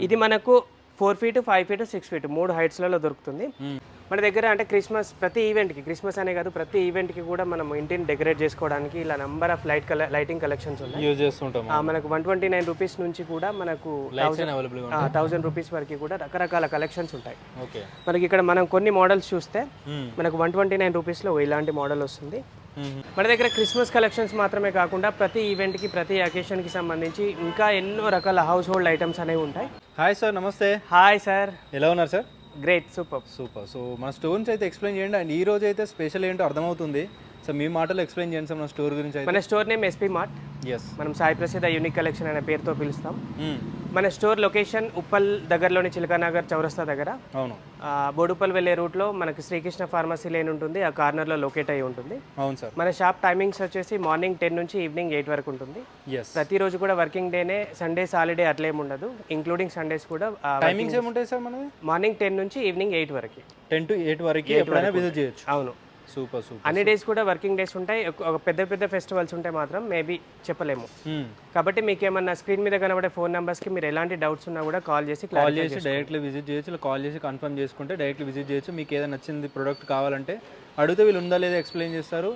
ఇది మనకు four feet five feet six feet మూడు హైట్స్లలో దొరుకుతుంది. మన దగ్గర అంటే క్రిస్మస్ ప్రతి ఈవెంట్కి క్రిస్మస్ అనే కాదు ప్రతి ఈవెంట్కి కూడా మనం ఇంటిని డెకరేట్ చేసుకోవడానికి ఇలా నంబర్ ఆఫ్ లైట్ కల లైటింగ్ కలెక్షన్స్ యూజ్ చేస్తుంటాము. ఆ, మనకు వన్ ట్వంటీ నైన్ రూపీస్ నుంచి కూడా మనకు థౌజండ్ రూపీస్ వరకు కూడా రకరకాల కలెక్షన్స్ ఉంటాయి. మనకి ఇక్కడ మనం కొన్ని మోడల్స్ చూస్తే మనకు వన్ ట్వంటీ నైన్ రూపీస్లో ఇలాంటి మోడల్ వస్తుంది. మన దగ్గర క్రిస్మస్ కలెక్షన్స్ మాత్రమే కాకుండా ప్రతి ఈవెంట్కి ప్రతి అకేషన్కి సంబంధించి ఇంకా ఎన్నో రకాల హౌస్ హోల్డ్ ఐటమ్స్ అనేవి ఉంటాయి. హాయ్ సార్ నమస్తే. Hi sir. ఎలా ఉన్నారు sir? Great super. Super. So మన స్టోర్ నుంచి అయితే ఎక్స్ప్లెయిన్ చేయండి. అండ్ ఈ రోజు అయితే స్పెషల్ ఏంటో అర్థమవుతుంది. సో మీ మాటలో ఎక్స్ప్లెయిన్ చేయండి సార్ మన స్టోర్ గురించి మన store name SP mart yes మనం సాయి ప్రసిద్ధ యూనిక్ కలెక్షన్ అనే పేరుతో పిలుస్తాం. మన స్టోర్ లొకేషన్ ఉప్పల్ దగ్గరలోని చిలకానగర్ చౌరస్తా దగ్గర. అవును. బోడుపల్ వెళ్ళే రూట్లో మనకి శ్రీకృష్ణ ఫార్మసీ లేన్ ఉంటుంది. ఆ కార్నర్లో లొకేట్ అయి ఉంటుంది. అవును సార్. మన షాప్ టైమింగ్స్ వచ్చేసి మార్నింగ్ టెన్ నుంచి ఈవినింగ్ ఎయిట్ వరకు ఉంటుంది. ఎస్ ప్రతిరోజు కూడా వర్కింగ్ డేనే సండేస్ హాలిడే అట్లేం ఉండదు. ఇంక్లూడింగ్ సండేస్ కూడా టైమింగ్స్ ఏముంటాయి సార్ మనది మార్నింగ్ టెన్ నుంచి ఈవినింగ్ ఎయిట్ వరకు. టెన్ టు ఎయిట్ వరకు ఎప్పుడైనా విజిట్ చేయొచ్చు. అవును. సూపర్ సూపర్ అన్ని డేస్ కూడా వర్కింగ్ డేస్ ఉంటాయి. ఒక- పెద్ద పెద్ద ఫెస్టివల్స్ ఉంటే మాత్రం మేబీ చెప్పలేము. కాబట్టి మీకు ఏమన్నా స్క్రీన్ మీద కనబడే ఫోన్ నెంబర్స్కి మీరు ఎలాంటి డౌట్స్ ఉన్నా కూడా కాల్ చేసి కాల్ చేసి డైరెక్ట్లీ విజిట్ చేయొచ్చు కాల్ చేసి కన్ఫర్మ్ చేసుకుంటే డైరెక్ట్లీ విజిట్ చేయొచ్చు. మీకు ఏదైనా నచ్చింది ప్రోడక్ట్ కావాలంటే అడిగితే వీళ్ళు ఉందా లేదా ఎక్స్ప్లెయిన్ చేస్తారు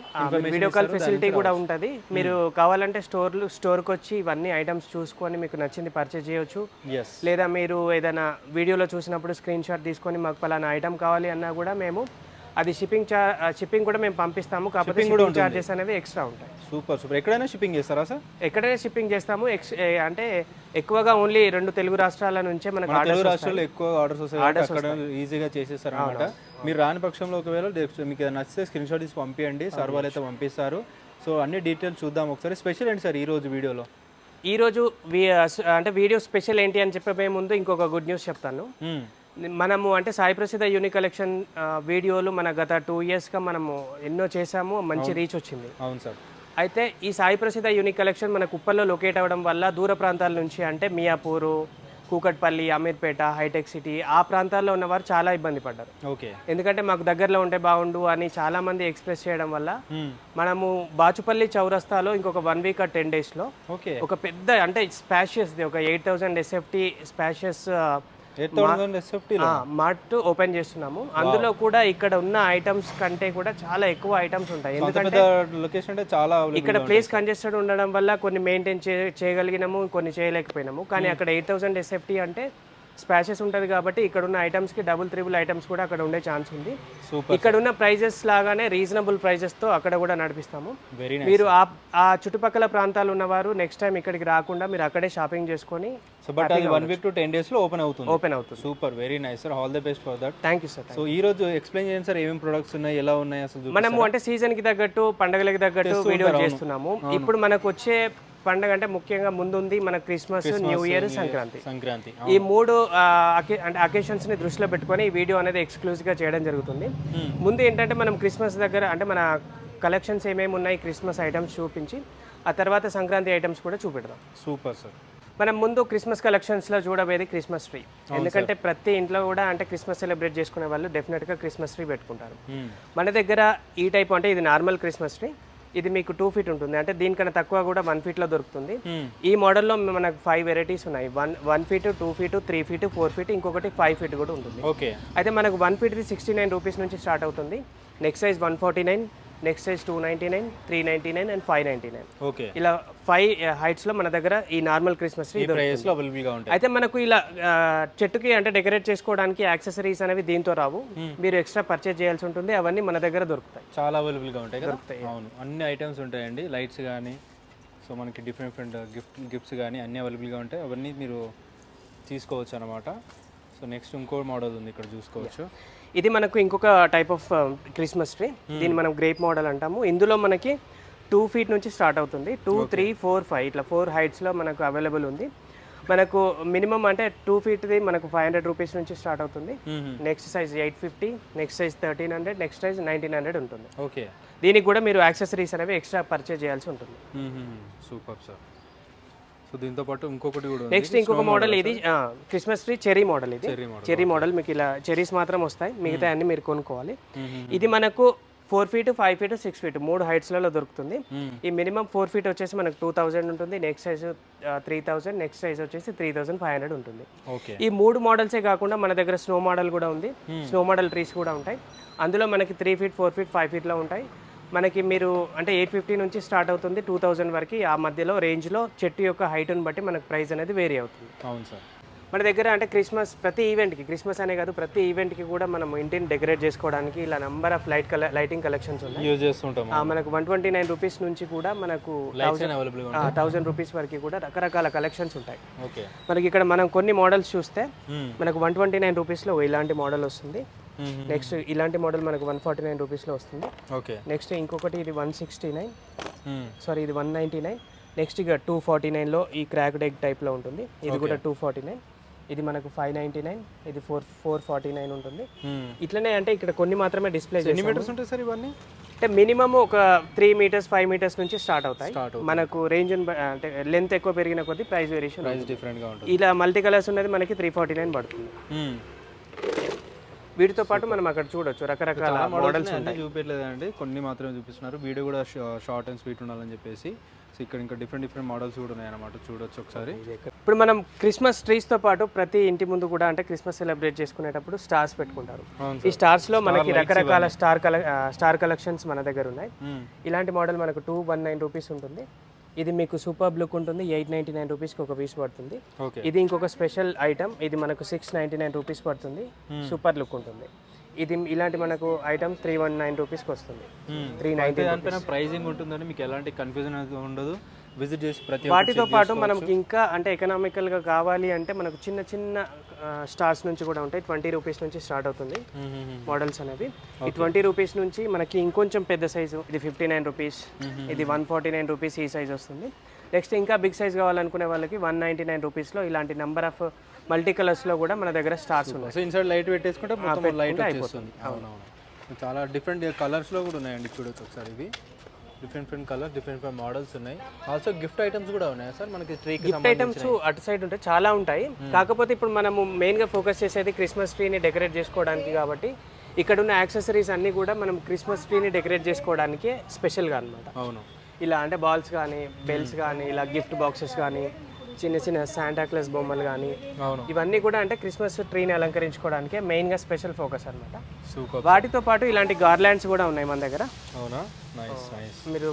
వీడియో కాల్ ఫెసిలిటీ కూడా ఉంటుంది. మీరు కావాలంటే స్టోర్లు స్టోర్కి వచ్చి ఇవన్నీ ఐటమ్స్ చూసుకొని మీకు నచ్చింది పర్చేజ్ చేయొచ్చు. లేదా మీరు ఏదైనా వీడియోలో చూసినప్పుడు స్క్రీన్ షాట్ తీసుకొని మాకు పలానా ఐటమ్ కావాలి అన్నా కూడా మేము అది షిప్పింగ్ షిప్పింగ్ కూడా మేము పంపిస్తాము. కాకపోతే షిప్పింగ్ చార్జెస్ అనేవి ఎక్స్ట్రా ఉంటాయి. Super super. ఎక్కడైనా షిప్పింగ్ చేస్తారా సార్? ఎక్కడైనా షిప్పింగ్ చేస్తాము. అంటే ఎక్కువగా ఓన్లీ రెండు తెలుగు రాష్ట్రాల నుంచే మనకు మన తెలుగు ఆర్డర్స్ రాష్ట్రాల్లో ఎక్కువ ఆర్డర్స్ వస్తాయి కాబట్టి అక్కడ ఈజీగా చేసేస్తారు అనమాట మీరు రాని పక్షంలో ఒకవేళ మీకు నచ్చితే స్క్రీన్ షాట్ తీసి పంపించండి సార్ వాళ్ళు అయితే పంపిస్తారు. సో అన్ని డీటెయిల్స్ చూద్దాం ఒకసారి. స్పెషల్ ఏంటి సార్ ఈ రోజు వీడియోలో? ఈ రోజు వి- అంటే వీడియో స్పెషల్ ఏంటి అని చెప్పే ముందు ఇంకొక గుడ్ న్యూస్ చెప్తాను. మనము అంటే సాయి ప్రసిద్ధ యూనిక్ కలెక్షన్ వీడియోలు మన గత టూ ఇయర్స్గా మనము ఎన్నో చేసాము మంచి రీచ్ వచ్చింది. అవును సార్. అయితే ఈ సాయి ప్రసిద్ధ యూనిక్ కలెక్షన్ మన కుప్పల్లో లొకేట్ అవ్వడం వల్ల దూర ప్రాంతాల నుంచి అంటే మియాపూరు కూకట్పల్లి అమీర్పేట హైటెక్ సిటీ ఆ ప్రాంతాల్లో ఉన్నవారు చాలా ఇబ్బంది పడ్డారు. ఓకే. ఎందుకంటే మాకు దగ్గరలో ఉంటే బాగుండు అని చాలా మంది ఎక్స్ప్రెస్ చేయడం వల్ల మనము బాచుపల్లి చౌరస్తాలో ఇంకొక వన్ వీక్ ఆ టెన్ డేస్లో ఓకే. ఒక పెద్ద అంటే స్పాషియస్ది ఒక eight thousand SFT spacious mart open చేస్తున్నాము. అందులో కూడా ఇక్కడ ఉన్న ఐటమ్స్ కంటే కూడా చాలా ఎక్కువ ఐటమ్స్ ఉంటాయి. ఎందుకంటే లొకేషన్ చాలా ఇక్కడ ప్లేస్ కంజెస్టెడ్ ఉండడం వల్ల కొన్ని మెయింటైన్ చేయగలిగినాము కొన్ని చేయలేకపోయినాము. కానీ అక్కడ ఎయిట్ థౌసండ్ ఎస్ఎఫ్టీ అంటే స్పాషెస్ ఉంటుంది కాబట్టి ఇక్కడ ఉన్న ఐటమ్స్కి డబుల్ త్రిబుల్ ఐటమ్స్ కూడా అక్కడ ఉండే ఛాన్స్ ఉంది. సూపర్ ఇక్కడ ఉన్న ప్రైజెస్ లాగానే రీజనబుల్తో అక్కడ కూడా నడిపిస్తాము. వెరీ మీరు ఆ ఆ చుట్టుపక్కల ప్రాంతాలు ఉన్నవారు నెక్స్ట్ టైం ఇక్కడికి రాకుండా మీరు అక్కడే షాపింగ్ చేసుకొని సో బట్ అది వన్ వీక్ టు టెన్ డేస్లో ఓపెన్ అవుతుంది. ఓపెన్ అవుతుంది. Super very nice sir all the best for that thank you sir so ఈ రోజు ఎక్స్ప్లెయిన్ చేయండి సార్ ఏమేమి ప్రొడక్ట్స్ ఉన్నాయి ఎలా ఉన్నాయి అసలు మనము అంటే సీజన్కి తగ్గట్టు పండగలకి తగ్గట్టు వీడియో చేస్తున్నాము. ఇప్పుడు మనకు వచ్చే పండగ అంటే ముఖ్యంగా ముందుంది మన Christmas new year Sankranti. Sankranti ఈ మూడు అంటే అకేషన్స్ని దృష్టిలో పెట్టుకొని ఈ వీడియో అనేది ఎక్స్క్లూజివ్గా చేయడం జరుగుతుంది. ముందు ఏంటంటే మనం క్రిస్మస్ దగ్గర అంటే మన కలెక్షన్స్ ఏమేమి ఉన్నాయి క్రిస్మస్ ఐటమ్స్ చూపించి ఆ తర్వాత సంక్రాంతి ఐటమ్స్ కూడా చూపెడదాం. Super sir. మనం ముందు క్రిస్మస్ కలెక్షన్స్లో చూడబోయేది క్రిస్మస్ ట్రీ. ఎందుకంటే ప్రతి ఇంట్లో కూడా అంటే క్రిస్మస్ సెలబ్రేట్ చేసుకునే వాళ్ళు డెఫినెట్గా క్రిస్మస్ ట్రీ పెట్టుకుంటారు. మన దగ్గర ఈ టైప్ అంటే ఇది నార్మల్ క్రిస్మస్ ట్రీ. ఇది మీకు టూ ఫీట్ ఉంటుంది. అంటే దీనికన్నా తక్కువ కూడా వన్ ఫీట్లో దొరుకుతుంది. ఈ మోడల్లో మనకు ఫైవ్ వెరైటీస్ ఉన్నాయి. One one feet two feet three feet four feet ఇంకొకటి ఫైవ్ ఫీట్ కూడా ఉంటుంది. ఓకే అయితే మనకు వన్ ఫీట్ది సిక్స్టీ నైన్ రూపీస్ నుంచి స్టార్ట్ అవుతుంది. Next size one forty nine next size two ninety nine three ninety nine and five ninety nine okay ఇలా five హైట్స్లో మన దగ్గర ఈ నార్మల్ క్రిస్మస్ ట్రీ లో అయితే మనకు ఇలా ఆ, చెట్టుకి అంటే డెకరేట్ చేసుకోవడానికి యాక్సెసరీస్ అనేవి దీంతో రావు. మీరు ఎక్స్ట్రా పర్చేజ్ చేయాల్సి ఉంటుంది. అవన్నీ మన దగ్గర దొరుకుతాయి. చాలా అవైలబుల్గా ఉంటాయి కదా? అవును. అన్ని ఐటమ్స్ ఉంటాయండి. లైట్స్ కానీ సో మనకి డిఫరెంట్ డిఫరెంట్ గిఫ్ట్ గిఫ్ట్స్ కానీ అన్ని అవైలబుల్గా ఉంటాయి. అవన్నీ మీరు తీసుకోవచ్చు అనమాట సో నెక్స్ట్ ఇంకో మోడల్ ఉంది ఇక్కడ చూసుకోవచ్చు. ఇది మనకు ఇంకొక టైప్ ఆఫ్ క్రిస్మస్ ట్రీ దీన్ని మనం గ్రేప్ మోడల్ అంటాము. ఇందులో మనకి టూ ఫీట్ నుంచి స్టార్ట్ అవుతుంది. టూ త్రీ ఫోర్ ఫైవ్ ఇట్లా ఫోర్ హైట్స్లో మనకు అవైలబుల్ ఉంది. మనకు మినిమం అంటే టూ ఫీట్ది మనకు ఫైవ్ హండ్రెడ్ రూపీస్ నుంచి స్టార్ట్ అవుతుంది. Next size eight fifty next size thirteen hundred next size nineteen hundred ఉంటుంది. ఓకే దీనికి కూడా మీరు యాక్సెసరీస్ అనేవి ఎక్స్ట్రా పర్చేజ్ చేయాల్సి ఉంటుంది. సూపర్ సార్ సో దీంతో పాటు ఇంకొకటి కూడా నెక్స్ట్ ఇంకొక మోడల్ ఇది. క్రిస్మస్ ట్రీ చెరీ మోడల్ ఇది. చెర్రీ మోడల్ చెరీ మోడల్ మీకు ఇలా చెరీస్ మాత్రం వస్తాయి. మిగతా అన్ని మీరు కొనుక్కోవాలి. ఇది మనకు four feet five feet six feet మూడు హైట్స్లలో దొరుకుతుంది. మ్మ్. ఈ మినిమం ఫోర్ ఫీట్ వచ్చేసి మనకు టూ థౌజండ్ ఉంటుంది. Next size three thousand next size వచ్చేసి త్రీ థౌజండ్ ఫైవ్ హండ్రెడ్ ఉంటుంది. ఈ మూడు మోడల్సే కాకుండా మన దగ్గర స్నో మోడల్ కూడా ఉంది. స్నో మోడల్ ట్రీస్ కూడా ఉంటాయి. అందులో మనకి three feet four feet five ఫీట్లో ఉంటాయి. మనకి మీరు అంటే ఎయిట్ ఫిఫ్టీ నుంచి స్టార్ట్ అవుతుంది టూ థౌజండ్ వరకు ఆ మధ్యలో రేంజ్లో చెట్టు యొక్క హైట్ని బట్టి మనకు ప్రైస్ అనేది వేరీ అవుతుంది. అవును సార్. మన దగ్గర అంటే క్రిస్మస్ ప్రతి ఈవెంట్కి క్రిస్మస్ అనే కాదు ప్రతి ఈవెంట్కి కూడా మనం ఇంటిని డెకరేట్ చేసుకోవడానికి ఇలా number of light colour lighting collections ఉన్నాయి. యూజ్ చేస్తుంటాము ఆ, మనకు వన్ ట్వంటీ నైన్ రూపీస్ నుంచి కూడా మనకు థౌజండ్ రూపీస్ వరకు కూడా రకరకాల కలెక్షన్స్ ఉంటాయి. ఓకే. మనకి ఇక్కడ మనం కొన్ని మోడల్స్ చూస్తే మ్మ్. మనకు వన్ ట్వంటీ నైన్ రూపీస్లో ఇలాంటి మోడల్ వస్తుంది. నెక్స్ట్ ఇలాంటి మోడల్ మనకు వన్ ఫార్టీ నైన్ రూపీస్లో వస్తుంది. ఓకే. నెక్స్ట్ ఇంకొకటి ఇది వన్ సిక్స్టీ నైన్. మ్మ్. సారీ ఇది వన్ నైంటీ నైన్. నెక్స్ట్ ఇక టూ ఫార్టీ నైన్లో ఈ క్రాక్డ్ ఎగ్ టైప్లో ఉంటుంది. ఇది కూడా టూ ఫార్టీ నైన్. ఇది మనకు ఫైవ్ నైంటీ నైన్. ఇది ఫోర్ ఫోర్ ఫార్టీ నైన్ ఉంటుంది. మ్మ్. ఇట్లనే అంటే ఇక్కడ కొన్ని మాత్రమే డిస్ప్లే ఎన్ని మీటర్స్ ఉంటాయి సార్ ఇవన్నీ? అంటే మినిమం ఒక త్రీ మీటర్స్ ఫైవ్ మీటర్స్ నుంచి స్టార్ట్ అవుతాయి. మనకు రేంజ్ అంటే లెంత్ ఎక్కువ పెరిగిన కొద్దీ ప్రైస్ వేరియేషన్ ఇలా మల్టీ కలర్స్ ఉన్నది మనకి త్రీ ఫార్టీ నైన్ పడుతుంది. మ్మ్. వీటితో పాటు మనం అక్కడ చూడొచ్చు. రకరకాల మోడల్స్ అన్నీ చూపించలేదండి కొన్ని మాత్రమే చూపిస్తున్నారు. వీడియో కూడా షార్ట్ అండ్ స్వీట్ ఉండాలని చెప్పేసి. సో ఇక్కడ ఇంకా డిఫరెంట్ డిఫరెంట్ మోడల్స్ కూడా ఉన్నాయి అన్నమాట చూడొచ్చు ఒకసారి. ఇప్పుడు మనం క్రిస్మస్ ట్రీస్తో పాటు ప్రతి ఇంటి ముందు కూడా అంటే క్రిస్మస్ సెలబ్రేట్ చేసుకునేటప్పుడు స్టార్స్ పెట్టుకుంటారు. ఈ స్టార్స్లో మనకి రకరకాల స్టార్ కలె స్టార్ కలెక్షన్స్ మన దగ్గర ఉన్నాయి. మ్మ్. ఇలాంటి మోడల్ మనకు టూ వన్ నైన్ రూపీస్ ఉంటుంది. ఇది మీకు సూపర్ లుక్ ఉంటుంది. ఎయిట్ నైంటీ నైన్ రూపీస్కి ఒక పీస్ పడుతుంది. ఇది ఇంకొక స్పెషల్ ఐటమ్ ఇది మనకు సిక్స్ నైంటీ నైన్ రూపీస్ పడుతుంది సూపర్ లుక్ ఉంటుంది. ఇది ఇలాంటి మనకు ఐటమ్ త్రీ వన్ నైన్ రూపీస్కి వస్తుంది. త్రీ నైంటీ దానిపైన ప్రైజింగ్ ఉంటుందని మీకు ఎలాంటి కన్ఫ్యూజన్ అనేది ఉండదు. విజిట్ చేసి ప్రతి వాటితో పాటు మనకి ఇంకా అంటే ఎకనామికల్గా కావాలి అంటే మనకు చిన్న చిన్న స్టార్స్ నుంచి కూడా ఉంటాయి. ట్వంటీ రూపీస్ నుంచి స్టార్ట్ అవుతుంది మోడల్స్ అనేవి. ఈ ట్వంటీ రూపీస్ నుంచి మనకి ఇంకొంచెం పెద్ద సైజు ఇది ఫిఫ్టీ నైన్ రూపీస్ ఇది వన్ ఫార్టీ నైన్ రూపీస్ ఈ సైజ్ వస్తుంది. నెక్స్ట్ ఇంకా బిగ్ సైజ్ కావాలనుకునే వాళ్ళకి వన్ నైంటీ నైన్ రూపీస్లో ఇలాంటి నెంబర్ ఆఫ్ మల్టీ కలర్స్లో కూడా మన దగ్గర స్టార్స్ ఉన్నాయి. సో ఇన్సైడ్ లైట్ పెట్టేసుకుంటే లైట్ అవునవును. చాలా డిఫరెంట్ కలర్స్లో కూడా ఉన్నాయండి చూడొచ్చు ఒకసారి ఇవి. Different different colours different different models ఉన్నాయి. ఆల్సో గిఫ్ట్ ఐటమ్స్ కూడా ఉన్నాయి సార్? మనకి ట్రీకి గిఫ్ట్ ఐటమ్స్ అటు సైడ్ ఉంటాయి చాలా ఉంటాయి. కాకపోతే ఇప్పుడు మనము మెయిన్గా ఫోకస్ చేసేది క్రిస్మస్ ట్రీని డెకరేట్ చేసుకోవడానికి కాబట్టి ఇక్కడ ఉన్న యాక్సెసరీస్ అన్నీ కూడా మనం క్రిస్మస్ ట్రీని డెకరేట్ చేసుకోవడానికి స్పెషల్గా అనమాట అవును. ఇలా అంటే బాల్స్ కానీ బెల్స్ కానీ ఇలా గిఫ్ట్ బాక్సెస్ కానీ చిన్న చిన్న శాంటాక్లస్ బొమ్మలు కానీ ఇవన్నీ కూడా అంటే క్రిస్మస్ ట్రీని అలంకరించుకోవడానికి మెయిన్గా స్పెషల్ ఫోకస్ అనమాట సూపర్ వాటితో పాటు ఇలాంటి గార్లాండ్స్ కూడా ఉన్నాయి మన దగ్గర. అవునా? మీరు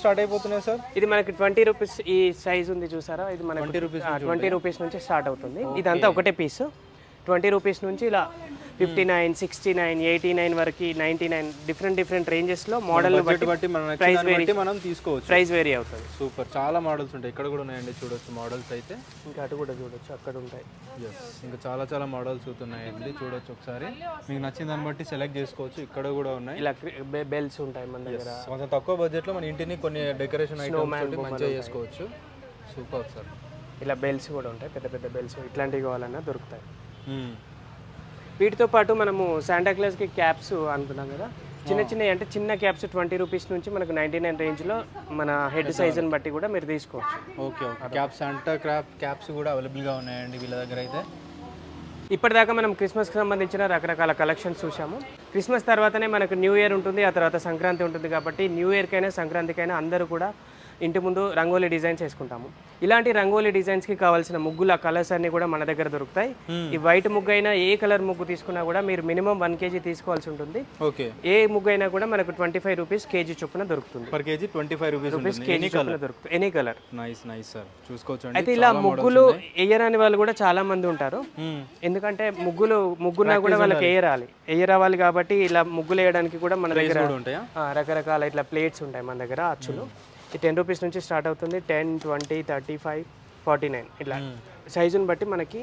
స్టార్ట్ అయిపోతున్నాయి సార్ ఇది మనకి ట్వంటీ రూపీస్ ఈ సైజ్ ఉంది చూసారా? ఇది మనకి 20 rupees ట్వంటీ రూపీస్ నుంచి స్టార్ట్ అవుతుంది. ఇదంతా ఒకటే పీస్ ట్వంటీ రూపీస్ నుంచి ఇలా fifty nine sixty nine eighty nine వరకు నైంటీ నైన్ డిఫరెంట్ డిఫరెంట్ రేంజెస్లో మోడల్ బట్టి మన నచ్చిన బట్టి మనం తీసుకోవచ్చు. ప్రైస్ వేరీ అవుతుంది. సూపర్. చాలా మోడల్స్ ఉంటాయి. ఇక్కడ కూడా ఉన్నాయండి చూడొచ్చు మోడల్స్ అయితే. ఇంకా అటు కూడా చూడొచ్చు. అక్కడ ఉంటాయి. ఇంకా చాలా చాలా మోడల్స్ అవుతున్నాయండి. చూడొచ్చు ఒకసారి. మీకు నచ్చిన దాన్ని బట్టి సెలెక్ట్ చేసుకోవచ్చు. ఇక్కడ కూడా ఉన్నాయి. ఇలా బెల్స్ ఉంటాయి మన దగ్గర. కొంచెం తక్కువ బడ్జెట్లో మన ఇంటిని కొన్ని డెకరేషన్ ఐటమ్స్ మంచిగా చేసుకోవచ్చు. Super sir. ఇలా బెల్స్ కూడా ఉంటాయి. పెద్ద పెద్ద బెల్స్ ఇట్లాంటివి కావాలన్నా దొరుకుతాయి. వీటితో పాటు మనము శాంటాక్లాస్కి క్యాప్స్ అనుకున్నాం కదా. చిన్న చిన్న అంటే చిన్న క్యాప్స్ ట్వంటీ రూపీస్ నుంచి మనకు నైంటీ నైన్ రేంజ్లో మన హెడ్ సైజుని బట్టి కూడా మీరు తీసుకోవచ్చు. ఓకే ఓకే క్యాప్స్ అంటర్ క్రాప్ క్యాప్స్ కూడా అవైలబుల్గా ఉన్నాయండి వీళ్ళ దగ్గర అయితే. ఇప్పటిదాకా మనం క్రిస్మస్కి సంబంధించిన రకరకాల కలెక్షన్స్ చూసాము క్రిస్మస్ తర్వాతనే మనకు న్యూ ఇయర్ ఉంటుంది ఆ తర్వాత సంక్రాంతి ఉంటుంది కాబట్టి న్యూ ఇయర్కైనా సంక్రాంతికైనా అందరూ కూడా ఇంటి ముందు రంగోలీ డిజైన్స్ వేసుకుంటాము. ఇలాంటి రంగోలీ డిజైన్స్కి కావాల్సిన ముగ్గుల కలర్స్ అన్నీ కూడా మన దగ్గర దొరుకుతాయి. ఈ వైట్ ముగ్గు అయినా ఏ కలర్ ముగ్గు తీసుకున్నా కూడా మీరు మినిమం వన్ కేజీ తీసుకోవాల్సి ఉంటుంది. ఏ ముగ్గు అయినా కూడా మనకు ట్వంటీ ఫైవ్ రూపీస్ కేజీ చొప్పున దొరుకుతుంది. Per KG twenty five rupees KG చొప్పున దొరుకుతుంది. Any colour nice nice sir చూసుకోవచ్చు అయితే ఇలా ముగ్గులు వేయరాని వాళ్ళు కూడా చాలా మంది ఉంటారు. ఎందుకంటే ముగ్గులు ముగ్గున్నా కూడా వాళ్ళకి వేయరాలి వేయరావాలి కాబట్టి ఇలా ముగ్గులు వేయడానికి కూడా మన దగ్గర రకరకాల ఇట్లా ప్లేట్స్ ఉంటాయి మన దగ్గర అచ్చులు. ఈ టెన్ రూపీస్ నుంచి స్టార్ట్ అవుతుంది. Ten twenty thirty five forty nine ఇట్లా సైజుని బట్టి మనకి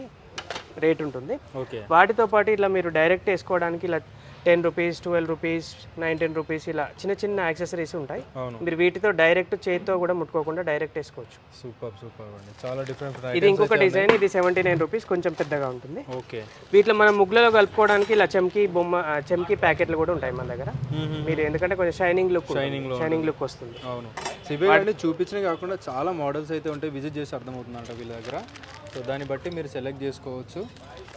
రేట్ ఉంటుంది. ఓకే వాటితో పాటు ఇట్లా మీరు డైరెక్ట్ వేసుకోవడానికి ఇలా ten rupees twelve rupees nineteen rupees ఇలా చిన్న చిన్న యాక్సెసరీస్ ఉంటాయి. మీరు వీటితో డైరెక్ట్ చేతితో కూడా ముట్టుకోకుండా డైరెక్ట్ వేసుకోవచ్చు. సూపర్ సూపర్ అండి. చాలా డిఫరెంట్ ఇది ఇంకొక డిజైన్ ఇది సెవెంటీ నైన్ రూపీస్ కొంచెం పెద్దగా ఉంటుంది. ఓకే. వీటిలో మనం ముగ్గులలో కలుపుకోవడానికి ఇలా చెమ్కి బొమ్మ చెమ్కి ప్యాకెట్లు కూడా ఉంటాయి మన దగ్గర. మీరు ఎందుకంటే కొంచెం షైనింగ్ లుక్ షైనింగ్ లుక్ వస్తుంది. అవును. సిబిఐ అంటే చూపించినవి కాకుండా చాలా మోడల్స్ అయితే ఉంటాయి విజిట్ చేసి అర్థమవుతుందంట వీళ్ళ దగ్గర. సో దాన్ని బట్టి మీరు సెలెక్ట్ చేసుకోవచ్చు.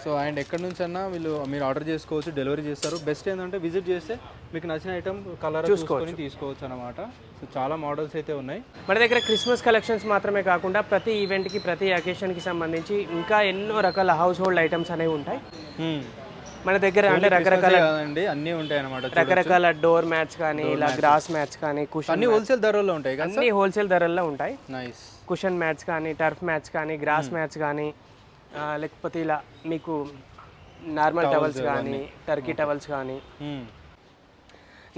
సో అండ్ ఎక్కడి నుంచి అన్నా వీళ్ళు మీరు ఆర్డర్ చేసుకోవచ్చు డెలివరీ చేస్తారు. బెస్ట్ ఏంటంటే విజిట్ చేస్తే మీకు నచ్చిన ఐటమ్ కలర్ చూసుకొని తీసుకోవచ్చు అనమాట సో చాలా మోడల్స్ అయితే ఉన్నాయి. మన దగ్గర క్రిస్మస్ కలెక్షన్స్ మాత్రమే కాకుండా ప్రతి ఈవెంట్కి ప్రతి అకేషన్కి సంబంధించి ఇంకా ఎన్నో రకాల హౌస్ హోల్డ్ ఐటమ్స్ అనేవి ఉంటాయి. మన దగ్గర అంటే రకరకాల అన్నీ ఉంటాయి అనమాట రకరకాల డోర్ మ్యాట్స్ కానీ ఇలా గ్రాస్ మ్యాట్స్ కానీ కుషన్ అన్ని హోల్సేల్ ధరల్లో ఉంటాయి అన్ని హోల్సేల్ ధరల్లో ఉంటాయి. నైస్. కుషన్ మ్యాట్స్ కానీ టర్ఫ్ మ్యాట్స్ కానీ గ్రాస్ మ్యాట్స్ కానీ లేకపోతే ఇలా మీకు నార్మల్ టవల్స్ కానీ టర్కీ టవల్స్ కానీ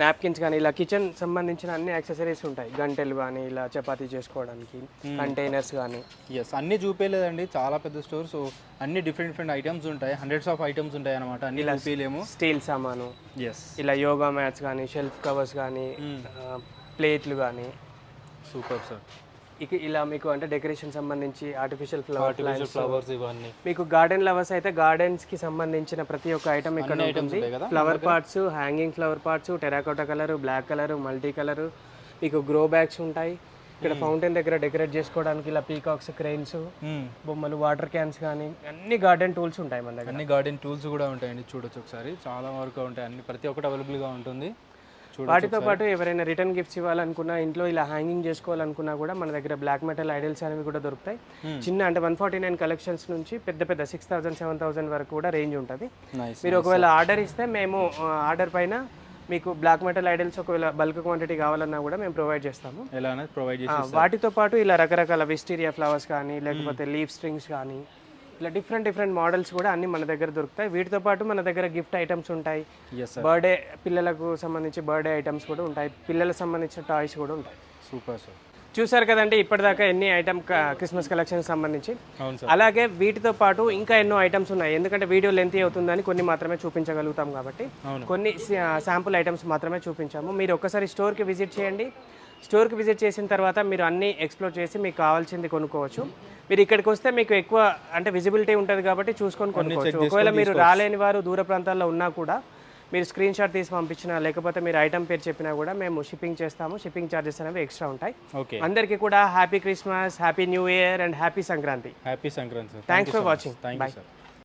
నాప్కిన్స్ కానీ ఇలా కిచెన్ సంబంధించిన అన్ని యాక్సెసరీస్ ఉంటాయి. గంటెలు కానీ ఇలా చపాతీ చేసుకోవడానికి కంటైనర్స్ కానీ. ఎస్ అన్ని చూపించలేదండి చాలా పెద్ద స్టోర్ సో అన్ని డిఫరెంట్ డిఫరెంట్ ఐటమ్స్ ఉంటాయి. హండ్రెడ్స్ ఆఫ్ ఐటమ్స్ ఉంటాయి అనమాట అన్ని చూపించలేము స్టీల్ సామాను ఎస్ ఇలా యోగా మ్యాట్స్ కానీ షెల్ఫ్ కవర్స్ కానీ ప్లేట్లు కానీ. సూపర్ సార్ ఇక ఇలా మీకు అంటే డెకరేషన్ సంబంధించి ఆర్టిఫిషియల్ ఫ్లవర్ ప్లాంట్స్ ఫ్లవర్స్ ఇవన్నీ. మీకు గార్డెన్ లవర్స్ అయితే గార్డెన్స్కి సంబంధించిన ప్రతి ఒక్క ఐటమ్ ఇక్కడ ఉంటుంది. Flower parts hanging flower parts terracotta colour black colour multi colour మీకు గ్రో బ్యాగ్స్ ఉంటాయి. ఇక్కడ ఫౌంటైన్ దగ్గర డెకరేట్ చేసుకోవడానికి ఇలా పీకాక్స్ క్రెయిన్స్ బొమ్మలు వాటర్ క్యాన్స్ కానీ అన్ని గార్డెన్ టూల్స్ ఉంటాయి మన దగ్గర. అన్ని గార్డెన్ టూల్స్ కూడా ఉంటాయండి చూడొచ్చు ఒకసారి. చాలా వరకు ఉంటాయి అన్ని ప్రతి ఒక్కటి అవైలబుల్గా ఉంటుంది. వాటితో పాటు ఎవరైనా రిటర్న్ గిఫ్ట్స్ ఇవ్వాలనుకున్నా ఇంట్లో ఇలా హ్యాంగింగ్ చేసుకోవాలనుకున్నా కూడా మన దగ్గర బ్లాక్ మెటల్ ఐడల్స్ అనేవి కూడా దొరుకుతాయి. చిన్న అంటే వన్ ఫార్టీ నైన్ కలెక్షన్స్ నుంచి పెద్ద పెద్ద సిక్స్ థౌసండ్ సెవెన్ థౌసండ్ వరకు కూడా రేంజ్ ఉంటుంది. మీరు ఒకవేళ ఆర్డర్ ఇస్తే మేము ఆర్డర్ పైన మీకు బ్లాక్ మెటల్ ఐడల్స్ ఒకవేళ బల్క్ క్వాంటిటీ కావాలన్నా కూడా మేము ప్రొవైడ్ చేస్తాము. ఎలా ప్రొవైడ్ వాటితో పాటు ఇలా రకరకాల విస్టీరియా ఫ్లవర్స్ కానీ లేకపోతే లీవ్ స్ట్రింగ్స్ కానీ ఇలా డిఫరెంట్ డిఫరెంట్ మోడల్స్ కూడా అన్ని మన దగ్గర దొరుకుతాయి. వీటితో పాటు మన దగ్గర గిఫ్ట్ ఐటమ్స్ ఉంటాయి. బర్త్డే పిల్లలకు సంబంధించి బర్త్డే ఐటమ్స్ కూడా ఉంటాయి. పిల్లలకు సంబంధించిన టాయ్స్ కూడా ఉంటాయి. సూపర్ సార్ చూసారు కదండి ఇప్పటిదాకా ఎన్ని ఐటమ్ క్రిస్మస్ కలెక్షన్ సంబంధించి. అలాగే వీటితో పాటు ఇంకా ఎన్నో ఐటమ్స్ ఉన్నాయి. ఎందుకంటే వీడియో లెంత్ అవుతుందని కొన్ని మాత్రమే చూపించగలుగుతాం కాబట్టి. కొన్ని శాంపుల్ ఐటమ్స్ మాత్రమే చూపించాము. మీరు ఒక్కసారి స్టోర్కి విజిట్ చేయండి. స్టోర్కి విజిట్ చేసిన తర్వాత మీరు అన్నీ ఎక్స్ప్లోర్ చేసి మీకు కావాల్సింది కొనుక్కోవచ్చు. మీరు ఇక్కడికి వస్తే మీకు ఎక్కువ అంటే విజిబిలిటీ ఉంటుంది కాబట్టి చూసుకొని కొనుక్కోవచ్చు. ఒకవేళ మీరు రాలేని వారు దూర ప్రాంతాల్లో ఉన్నా కూడా మీరు స్క్రీన్ షాట్ తీసి పంపించినా లేకపోతే మీరు ఐటమ్ పేరు చెప్పినా కూడా మేము షిప్పింగ్ చేస్తాము. షిప్పింగ్ ఛార్జెస్ అనేవి ఎక్స్ట్రా ఉంటాయి. అందరికీ కూడా happy Christmas happy new year and happy Sankranti. Happy Sankranti thanks for watching thank you sir